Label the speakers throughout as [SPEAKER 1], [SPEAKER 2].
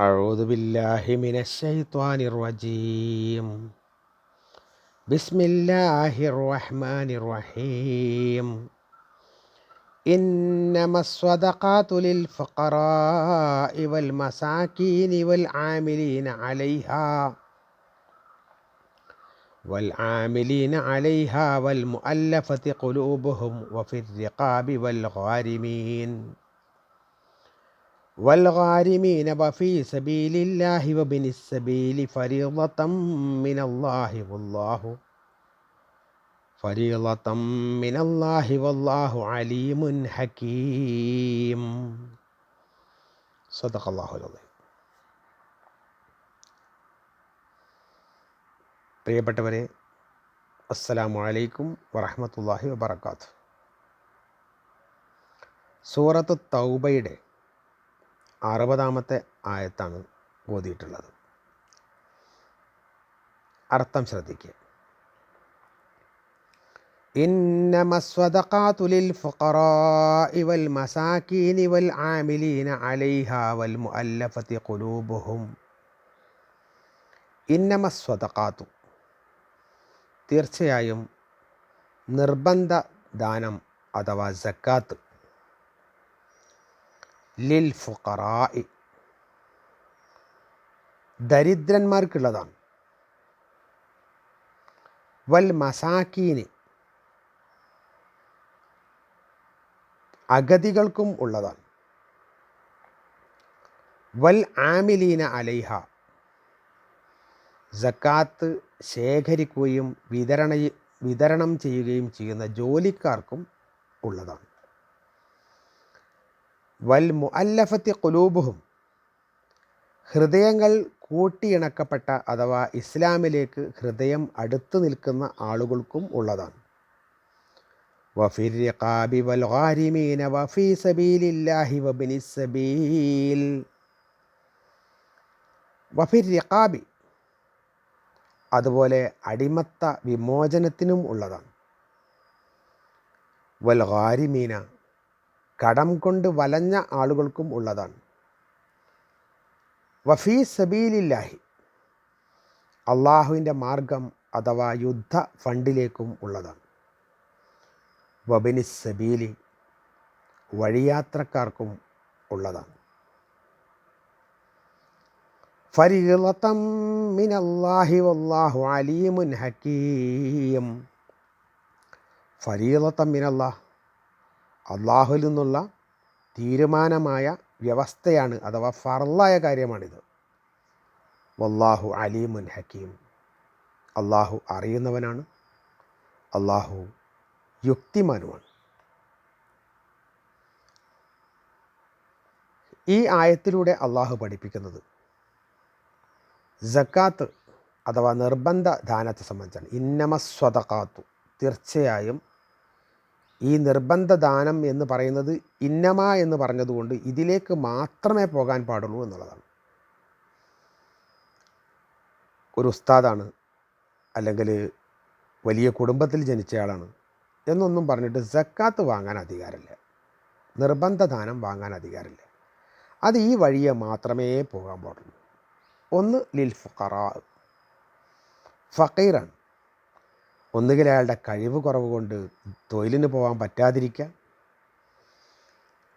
[SPEAKER 1] أعوذ بالله من الشيطان الرجيم. بسم الله الرحمن الرحيم. إنما الصدقات للفقراء والمساكين والعاملين عليها والعاملين عليها والمؤلفة قلوبهم وفي الرقاب والغارمين. والغارمين وفي سبيل الله وبن السبيل فريضة من الله والله فريضة من الله والله عليم حكيم صدق الله العظيم പ്രിയപ്പെട്ടവരെ അസ്സലാമു അലൈക്കും വറഹമത്തല്ലാഹി വബർക്കാത്തു സൂറത്ത് തൗബയുടെ അറുപതാമത്തെ ആയത്താണ് ഓതിയിട്ടുള്ളത് അർത്ഥം ശ്രദ്ധിക്കുക إنما الصدقات للفقراء والمساكين والعاملين عليها والمؤلفة قلوبهم إنما الصدقات തീർച്ചയായും നിർബന്ധ ദാനം അഥവാ സക്കാത്ത് ലിൽ ദരിദ്രന്മാർക്കുള്ളതാണ്. വൽ മസാക്കീന് അഗതികൾക്കും ഉള്ളതാണ്. വൽ ആമിലീന അലൈഹ. ജക്കാത്ത് ശേഖരിക്കുകയും വിതരണ വിതരണം ചെയ്യുകയും ചെയ്യുന്ന ജോലിക്കാർക്കും ഉള്ളതാണ്. വൽ മുഅല്ലഫത്തി കുലൂബുഹും ഹൃദയങ്ങൾ കൂട്ടിയിണക്കപ്പെട്ട അഥവാ ഇസ്ലാമിലേക്ക് ഹൃദയം അടുത്തു നിൽക്കുന്ന ആളുകൾക്കും ഉള്ളതാണ്. വഫിർ റിഖാബി വൽ ഗാരിമീന വഫി സബീലില്ലാഹി വബിനി സബീൽ. വഫിർ റിഖാബി അതുപോലെ അടിമത്ത വിമോചനത്തിനും ഉള്ളതാണ്. വൽ ഗാരിമീന കടം കൊണ്ട് വലഞ്ഞ ആളുകൾക്കും ഉള്ളതാണ്. വഫീ സബീലില്ലാഹി. അള്ളാഹുവിന്റെ മാർഗം അഥവാ യുദ്ധ ഫണ്ടിലേക്കും ഉള്ളതാണ്. വബിനി സബീലി വഴിയാത്രക്കാർക്കും ഉള്ളതാണ്. ഫരീലത്തം മിനല്ലാഹി വല്ലാഹു അലീമുൻ ഹക്കീം ഫരീലത്തം മിനല്ലാഹ് അള്ളാഹുവിൽ നിന്നുള്ള തീരുമാനമായ വ്യവസ്ഥയാണ് അഥവാ ഫറലായ കാര്യമാണിത്. വല്ലാഹു അലീമുൻ ഹക്കീം. അള്ളാഹു അറിയുന്നവനാണ്. അള്ളാഹു യുക്തിമാനുമാണ്. ഈ ആയത്തിലൂടെ അള്ളാഹു പഠിപ്പിക്കുന്നത് ജക്കാത്ത് അഥവാ നിർബന്ധ ദാനത്തെ സംബന്ധിച്ചാണ്. ഇന്നമ സ്വതക്കാത്തു തീർച്ചയായും ഈ നിർബന്ധ ദാനം എന്ന് പറയുന്നത് ഇന്നമ എന്ന് പറഞ്ഞതുകൊണ്ട് ഇതിലേക്ക് മാത്രമേ പോകാൻ പാടുള്ളൂ എന്നുള്ളതാണ്. ഒരു ഉസ്താദാണ് അല്ലെങ്കിൽ വലിയ കുടുംബത്തിൽ ജനിച്ചയാളാണ് എന്നൊന്നും പറഞ്ഞിട്ട് സക്കാത്ത് വാങ്ങാൻ അധികാരമില്ല. നിർബന്ധ ദാനം വാങ്ങാൻ അധികാരമില്ല. അത് ഈ വഴിയെ മാത്രമേ പോകാൻ പാടുള്ളൂ. ഒന്ന് ലിൽ ഫുക്കറാ ഫക്കീറാണ് ഒന്നുകിൽ അയാളുടെ കഴിവ് കുറവ് കൊണ്ട് തൊഴിലിന് പോകാൻ പറ്റാതിരിക്കാം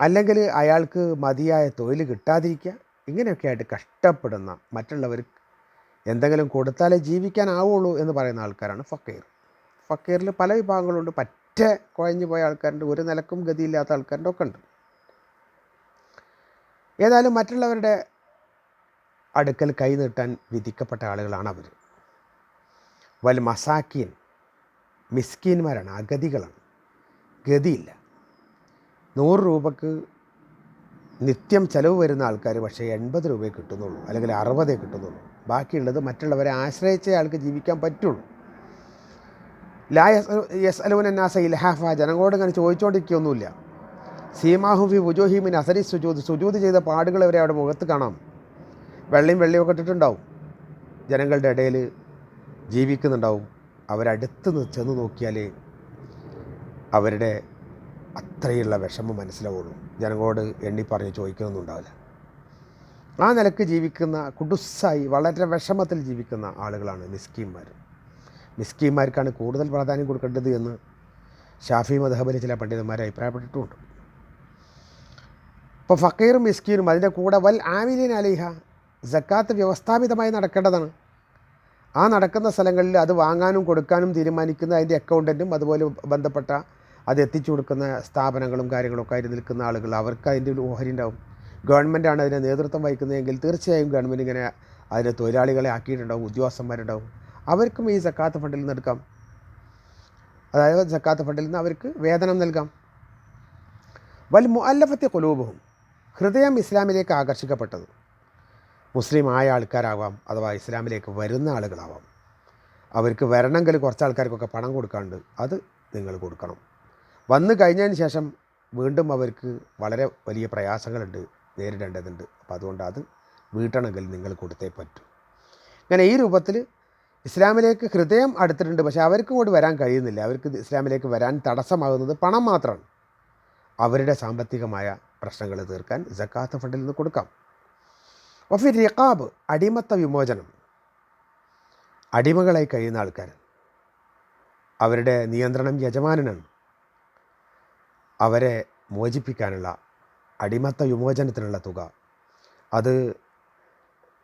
[SPEAKER 1] അല്ലെങ്കിൽ അയാൾക്ക് മതിയായ തൊഴിൽ കിട്ടാതിരിക്കുക. ഇങ്ങനെയൊക്കെ ആയിട്ട് കഷ്ടപ്പെടുന്ന മറ്റുള്ളവർ എന്തെങ്കിലും കൊടുത്താലേ ജീവിക്കാനാവുള്ളൂ എന്ന് പറയുന്ന ആൾക്കാരാണ് ഫക്കീർ. ഫക്കീറിൽ പല വിഭാഗങ്ങളുണ്ട്. പറ്റ കുഴഞ്ഞു പോയ ആൾക്കാരുണ്ട്. ഒരു നിലക്കും ഗതിയില്ലാത്ത ആൾക്കാരുടെ ഒക്കെ ഉണ്ട്. ഏതായാലും മറ്റുള്ളവരുടെ അടുക്കൽ കൈ നീട്ടാൻ വിധിക്കപ്പെട്ട ആളുകളാണ് അവർ. വൽ മസാക്കീൻ മിസ്കീന്മാരാണ് അഗതികളാണ്. ഗതിയില്ല. നൂറ് രൂപക്ക് നിത്യം ചിലവ് വരുന്ന ആൾക്കാർ പക്ഷേ എൺപത് രൂപയെ കിട്ടുന്നുള്ളൂ അല്ലെങ്കിൽ അറുപതേ കിട്ടുന്നുള്ളൂ. ബാക്കിയുള്ളത് മറ്റുള്ളവരെ ആശ്രയിച്ച ആൾക്ക് ജീവിക്കാൻ പറ്റുള്ളൂ. ലാ യസ് അലൂൻ എന്നാസ ഇൽഹാഫ ജനങ്ങളോട് ഇങ്ങനെ ചോദിച്ചുകൊണ്ടിരിക്കുകയൊന്നുമില്ല സീമാഹുഫി വുജോഹിമിൻ അസരി സുജൂദ് സുജൂദ് ചെയ്ത പാടുകൾ അവരെ അവിടെ മുഖത്ത് കാണാം. വെള്ളയും വെള്ളിയൊക്കെ ഇട്ടിട്ടുണ്ടാവും. ജനങ്ങളുടെ ഇടയിൽ ജീവിക്കുന്നുണ്ടാവും. അവരടുത്ത് ചെന്ന് നോക്കിയാൽ അവരുടെ അത്രയുള്ള വിഷമം മനസ്സിലാവുള്ളൂ. ജനങ്ങളോട് എണ്ണി പറഞ്ഞ് ചോദിക്കുന്നൊന്നും ഉണ്ടാവില്ല. ആ നിലയ്ക്ക് ജീവിക്കുന്ന കുടുസായി വളരെ വിഷമത്തിൽ ജീവിക്കുന്ന ആളുകളാണ് മിസ്കീന്മാർ മിസ്കീന്മാർക്കാണ് കൂടുതൽ പ്രാധാന്യം കൊടുക്കേണ്ടത് എന്ന് ഷാഫി മധബലിൽ ചില പണ്ഡിതന്മാർ അഭിപ്രായപ്പെട്ടിട്ടുമുണ്ട് ഇപ്പോൾ ഫക്കീറും മിസ്കീനും അതിന്റെ കൂടെ വൽ ആമിലീൻ അലിഹ ജക്കാത്ത് വ്യവസ്ഥാപിതമായി നടക്കേണ്ടതാണ്. ആ നടക്കുന്ന സ്ഥലങ്ങളിൽ അത് വാങ്ങാനും കൊടുക്കാനും തീരുമാനിക്കുന്ന അതിന്റെ അക്കൗണ്ടന്റും അതുപോലെ ബന്ധപ്പെട്ട അത് എത്തിച്ചു കൊടുക്കുന്ന സ്ഥാപനങ്ങളും കാര്യങ്ങളൊക്കെ ആയിട്ട് നിൽക്കുന്ന ആളുകൾ അവർക്ക് അതിന്റെ ഒരു ഓഹരി ഉണ്ടാവും ഗവൺമെന്റാണ് അതിനെ നേതൃത്വം വഹിക്കുന്നതെങ്കിൽ തീർച്ചയായും ഗവൺമെന്റ് ഇങ്ങനെ അതിനെ തൊഴിലാളികളെ ആക്കിയിട്ടുണ്ടാവും ഉദ്യോഗസ്ഥന്മാരുണ്ടാവും. അവർക്കും ഈ സക്കാത്ത് ഫണ്ടിൽ നിന്ന് എടുക്കാം. അതായത് സക്കാത്ത് ഫണ്ടിൽ നിന്ന് അവർക്ക് വേതനം നൽകാം. വൽ മുഅല്ലഫത്തെ കൊലൂബവും ഹൃദയം ഇസ്ലാമിലേക്ക് ആകർഷിക്കപ്പെട്ടത്. മുസ്ലിം ആയ ആൾക്കാരാവാം അഥവാ ഇസ്ലാമിലേക്ക് വരുന്ന ആളുകളാവാം. അവർക്ക് വരണമെങ്കിൽ കുറച്ച് ആൾക്കാർക്കൊക്കെ പണം കൊടുക്കാണ്ട് അത് നിങ്ങൾ കൊടുക്കണം. വന്നു കഴിഞ്ഞതിന് ശേഷം വീണ്ടും അവർക്ക് വളരെ വലിയ പ്രയാസങ്ങളുണ്ട് നേരിടേണ്ടതുണ്ട്. അപ്പോൾ അതുകൊണ്ട് അത് വീട്ടണമെങ്കിൽ നിങ്ങൾ കൊടുത്തേ പറ്റൂ. അങ്ങനെ ഈ രൂപത്തിൽ ഇസ്ലാമിലേക്ക് ഹൃദയം അടുത്തിട്ടുണ്ട്. പക്ഷേ അവർക്ക് കൂടി വരാൻ കഴിയുന്നില്ല. അവർക്ക് ഇസ്ലാമിലേക്ക് വരാൻ തടസ്സമാകുന്നത് പണം മാത്രമാണ്. അവരുടെ സാമ്പത്തികമായ പ്രശ്നങ്ങൾ തീർക്കാൻ ജക്കാത്ത് ഫണ്ടിൽ നിന്ന് കൊടുക്കാം. വഫി റിഖാബ് അടിമത്ത വിമോചനം. അടിമകളായി കഴിയുന്ന ആൾക്കാർ. അവരുടെ നിയന്ത്രണം യജമാനനാണ്. അവരെ മോചിപ്പിക്കാനുള്ള അടിമത്ത വിമോചനത്തിനുള്ള തുക. അത്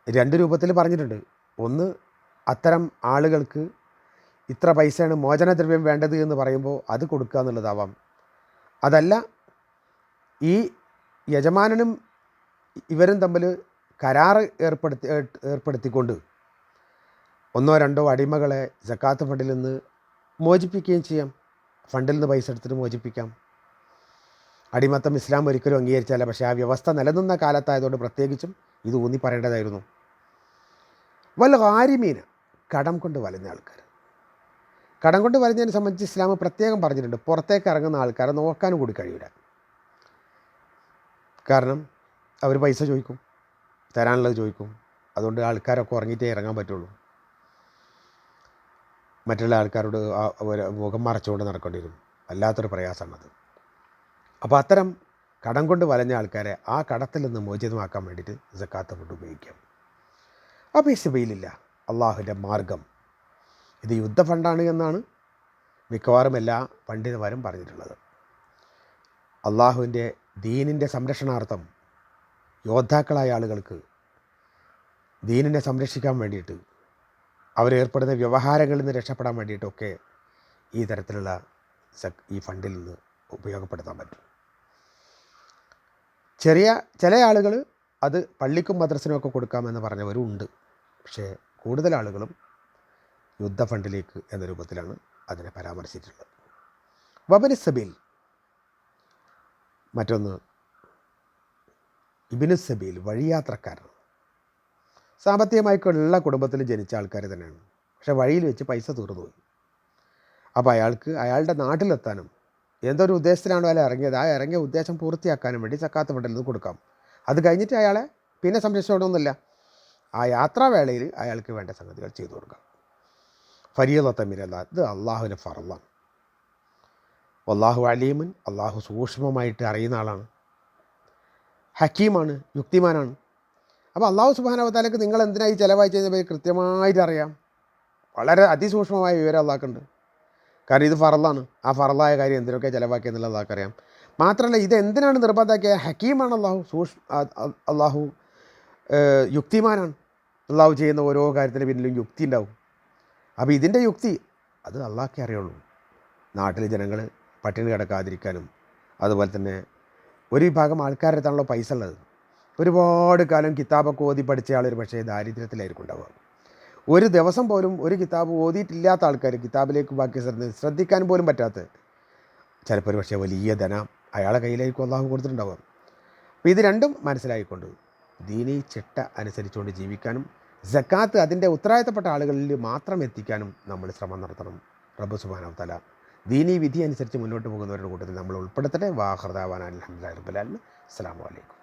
[SPEAKER 1] രണ്ട് രൂപത്തിൽ പറഞ്ഞിട്ടുണ്ട്. ഒന്ന് അത്തരം ആളുകൾക്ക് ഇത്ര പൈസയാണ് മോചനദ്രവ്യം വേണ്ടത് എന്ന് പറയുമ്പോൾ അത് കൊടുക്കുക എന്നുള്ളതാവാം. അതല്ല ഈ യജമാനനും ഇവരും തമ്മിൽ കരാർ ഏർപ്പെടുത്തി ഏർപ്പെടുത്തിക്കൊണ്ട് ഒന്നോ രണ്ടോ അടിമകളെ ജക്കാത്ത് ഫണ്ടിൽ നിന്ന് മോചിപ്പിക്കുകയും ചെയ്യാം. ഫണ്ടിൽ നിന്ന് പൈസ എടുത്തിട്ട് മോചിപ്പിക്കാം. അടിമത്തം ഇസ്ലാം ഒരിക്കലും അംഗീകരിച്ചല്ല പക്ഷേ ആ വ്യവസ്ഥ നിലനിന്ന കാലത്തായതുകൊണ്ട് പ്രത്യേകിച്ചും ഇത് ഊന്നി പറയേണ്ടതായിരുന്നു. വല്ല ആരിമീന കടം കൊണ്ട് വലഞ്ഞ ആൾക്കാർ കടം കൊണ്ട് വലഞ്ഞതിനെ സംബന്ധിച്ച് ഇസ്ലാം പ്രത്യേകം പറഞ്ഞിട്ടുണ്ട്. പുറത്തേക്ക് ഇറങ്ങുന്ന ആൾക്കാരെ നോക്കാനും കൂടി കഴിയില്ല കാരണം അവർ പൈസ ചോദിക്കും. തരാനുള്ളത് ചോദിക്കും. അതുകൊണ്ട് ആൾക്കാരൊക്കെ ഉറങ്ങിയിട്ടേ ഇറങ്ങാൻ പറ്റുള്ളൂ. മറ്റുള്ള ആൾക്കാരോട് മുഖം മറച്ചുകൊണ്ട് നടക്കേണ്ടി വരും വല്ലാത്തൊരു പ്രയാസമാണത്. അപ്പോൾ അത്തരം കടം കൊണ്ട് വലഞ്ഞ ആൾക്കാരെ ആ കടത്തിൽ നിന്ന് മോചിതമാക്കാൻ വേണ്ടിയിട്ട് ജക്കാത്ത കൊണ്ട് ഉപയോഗിക്കാം. അപ്പോൾ ഈ സിബയിലില്ല അള്ളാഹുവിന്റെ മാർഗം. ഇത് യുദ്ധ ഫണ്ടാണ് എന്നാണ് മിക്കവാറും എല്ലാ പണ്ഡിതന്മാരും പറഞ്ഞിട്ടുള്ളത്. അള്ളാഹുവിന്റെ ദീനിന്റെ സംരക്ഷണാർത്ഥം യോദ്ധാക്കളായ ആളുകൾക്ക് ദീനിനെ സംരക്ഷിക്കാൻ വേണ്ടിയിട്ട് അവരേർപ്പെടുന്ന വ്യവഹാരങ്ങളിൽ നിന്ന് രക്ഷപ്പെടാൻ വേണ്ടിയിട്ടൊക്കെ ഈ തരത്തിലുള്ള ഈ ഫണ്ടിൽ നിന്ന് ഉപയോഗപ്പെടുത്താൻ പറ്റും. ചെറിയ ചില ആളുകൾ അത് പള്ളിക്കും മദ്രസിനും ഒക്കെ കൊടുക്കാമെന്ന് പറഞ്ഞവരും ഉണ്ട്. പക്ഷേ കൂടുതൽ ആളുകളും യുദ്ധ ഫണ്ടിലേക്ക് എന്ന രൂപത്തിലാണ് അതിനെ പരാമർശിച്ചിട്ടുള്ളത്. വബനിസബിൽ മറ്റൊന്ന് ഇബിനു സബീൽ വഴിയാത്രക്കാരൻ സാമ്പത്തികമായിട്ടുള്ള കുടുംബത്തിൽ ജനിച്ച ആൾക്കാർ തന്നെയാണ്. പക്ഷേ വഴിയിൽ വെച്ച് പൈസ തീർന്നുപോയി. അപ്പോൾ അയാൾക്ക് അയാളുടെ നാട്ടിലെത്താനും എന്തൊരു ഉദ്ദേശത്തിലാണോ അയാൾ ഇറങ്ങിയത് ആ ഇറങ്ങിയ ഉദ്ദേശം പൂർത്തിയാക്കാനും വേണ്ടി ചക്കാത്ത ഫണ്ടിൽ കൊടുക്കാം. അത് കഴിഞ്ഞിട്ട് അയാളെ പിന്നെ സംരക്ഷിച്ചോണമെന്നില്ല ആ യാത്രാവേളയിൽ അയാൾക്ക് വേണ്ട സംഗതികൾ ചെയ്തു കൊടുക്കാം. ഫരീദത്തമിരല്ല ഇത് അള്ളാഹുവിന്റെ ഫറലാണ് അള്ളാഹു അലീമൻ അള്ളാഹു സൂക്ഷ്മമായിട്ട് അറിയുന്ന ആളാണ്. ഹക്കീമാണ് യുക്തിമാനാണ്. അപ്പോൾ അള്ളാഹു സുബാനവത്താലേക്ക് നിങ്ങൾ എന്തിനായി ചിലവായി ചെയ്യുന്നത് കൃത്യമായിട്ട് അറിയാം. വളരെ അതിസൂക്ഷ്മമായ വിവരം അള്ളാഹ്ക്കുണ്ട് കാരണം ഇത് ഫറലാണ് ആ ഫറലായ കാര്യം എന്തിനൊക്കെ ചിലവാക്കി എന്നുള്ളത് അള്ളാഹ്ക്കറിയാം മാത്രമല്ല ഇത് എന്തിനാണ് നിർബന്ധമാക്കിയ ഹക്കീമാണ് അള്ളാഹു സൂക്ഷ് അള്ളാഹു യുക്തിമാനാണ്. അള്ളാഹു ചെയ്യുന്ന ഓരോ കാര്യത്തിന് പിന്നിലും യുക്തി ഉണ്ടാവും. അപ്പോൾ ഇതിന്റെ യുക്തി അത് അള്ളാഹ്ക്കേ അറിയുള്ളൂ. നാട്ടിലെ ജനങ്ങൾ പട്ടിണി കിടക്കാതിരിക്കാനും അതുപോലെ തന്നെ ഒരു വിഭാഗം ആൾക്കാരുടെ അടുത്താണല്ലോ പൈസ ഉള്ളത്. ഒരുപാട് കാലം കിതാബൊക്കെ ഓതി പഠിച്ച ആളൊരു പക്ഷേ ദാരിദ്ര്യത്തിലായിരിക്കും ഉണ്ടാവുക. ഒരു ദിവസം പോലും ഒരു കിതാബ് ഓതിയിട്ടില്ലാത്ത ആൾക്കാർ കിതാബിലേക്ക് ബാക്കി ശ്രദ്ധ ശ്രദ്ധിക്കാൻ പോലും പറ്റാത്ത ചിലപ്പോൾ ഒരു പക്ഷേ വലിയ ധനം അയാളെ കയ്യിലേക്ക് അള്ളാഹു കൊടുത്തിട്ടുണ്ടാവുക. അപ്പോൾ ഇത് രണ്ടും മനസ്സിലായിക്കൊണ്ട് ദീനി ചിട്ട അനുസരിച്ചുകൊണ്ട് ജീവിക്കാനും ജക്കാത്ത് അതിന്റെ ഉത്തരവാദിത്തപ്പെട്ട ആളുകളിൽ മാത്രം എത്തിക്കാനും നമ്മൾ ശ്രമം നടത്തണം. റബ്ബ് സുബാനവ് തല ദീനി വിധി അനുസരിച്ച് മുന്നോട്ട് പോകുന്നവരുടെ കൂട്ടത്തിൽ നമ്മൾ ഉൾപ്പെടുത്തട്ടെ. വാഹൃദാവാൻ അലഹമുല്ലാ റബ്ബുലാലിന് അസ്സാം വലൈക്കും